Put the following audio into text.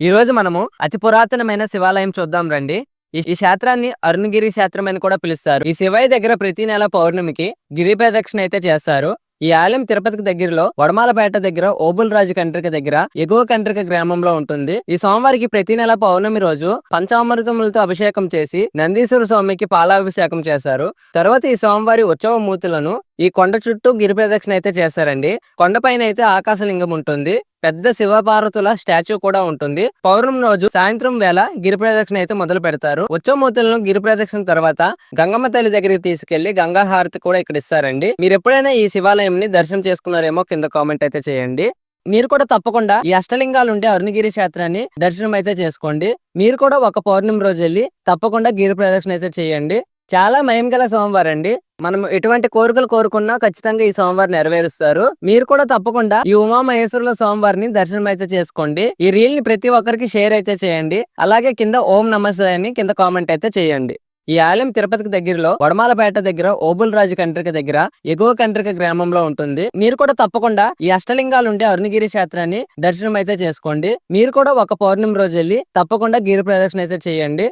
ఈ రోజు మనము అతి పురాతనమైన శివాలయం చూద్దాం రండి. ఈ క్షేత్రాన్ని అరుణగిరి క్షేత్రం అని కూడా పిలుస్తారు. ఈ శివయ్య దగ్గర ప్రతి నెల పౌర్ణమికి గిరి ప్రదక్షిణ అయితే చేస్తారు. ఈ ఆలయం తిరుపతికి దగ్గరలో వడమాలపేట దగ్గర ఓబుల్ రాజు కంట్రిక దగ్గర ఎగువ కంట్రిక గ్రామంలో ఉంటుంది. ఈ సోమవారికి ప్రతి నెల పౌర్ణమి రోజు పంచామృతములతో అభిషేకం చేసి నందీశ్వర స్వామికి పాలాభిషేకం చేశారు తర్వాత ఈ సోమవారి ఉత్సవ మూర్తులను ఈ కొండ చుట్టూ గిరి ప్రదక్షిణ అయితే చేశారండి కొండపైన అయితే ఆకాశలింగం ఉంటుంది. పెద్ద శివపార్వతుల స్టాచ్యూ కూడా ఉంటుంది. పౌర్ణమి రోజు సాయంత్రం వేళ గిరి ప్రదక్షిణ అయితే మొదలు పెడతారు. ఉత్సవమూర్తులను గిరి ప్రదక్షిణ తర్వాత గంగమ్మ తల్లి దగ్గరికి తీసుకెళ్ళి గంగాహారతి కూడా ఇక్కడ ఇస్తారండి. మీరు ఎప్పుడైనా ఈ శివాలయంని దర్శనం చేసుకున్నారేమో కింద కామెంట్ అయితే చేయండి. మీరు కూడా తప్పకుండా ఈ అష్టలింగాలు ఉంటే అరుణగిరి క్షేత్రాన్ని దర్శనం అయితే చేసుకోండి. మీరు కూడా ఒక పౌర్ణమి రోజు వెళ్ళి తప్పకుండా గిరి ప్రదక్షిణ అయితే చేయండి. చాలా మయం గల సోమవారం అండి మనం ఎటువంటి కోరికలు కోరుకున్నా ఖచ్చితంగా ఈ సోమవారం నెరవేరుస్తారు. మీరు కూడా తప్పకుండా ఈ ఉమా మహేశ్వరుల సోమవారిని దర్శనం అయితే చేసుకోండి. ఈ రీల్ని ప్రతి ఒక్కరికి షేర్ అయితే చేయండి. అలాగే కింద ఓం నమస్తే కింద కామెంట్ అయితే చేయండి. ఈ ఆలయం తిరుపతికి దగ్గరలో వడమాలపేట దగ్గర ఓబుల్ రాజు కంట్రిక దగ్గర ఎగువ కంట్రిక గ్రామంలో ఉంటుంది. మీరు కూడా తప్పకుండా ఈ అష్టలింగాలు ఉండే అరుణగిరి క్షేత్రాన్ని దర్శనం అయితే చేసుకోండి. మీరు కూడా ఒక పౌర్ణమి రోజు వెళ్ళి తప్పకుండా గిరి ప్రదక్షిణ అయితే చేయండి.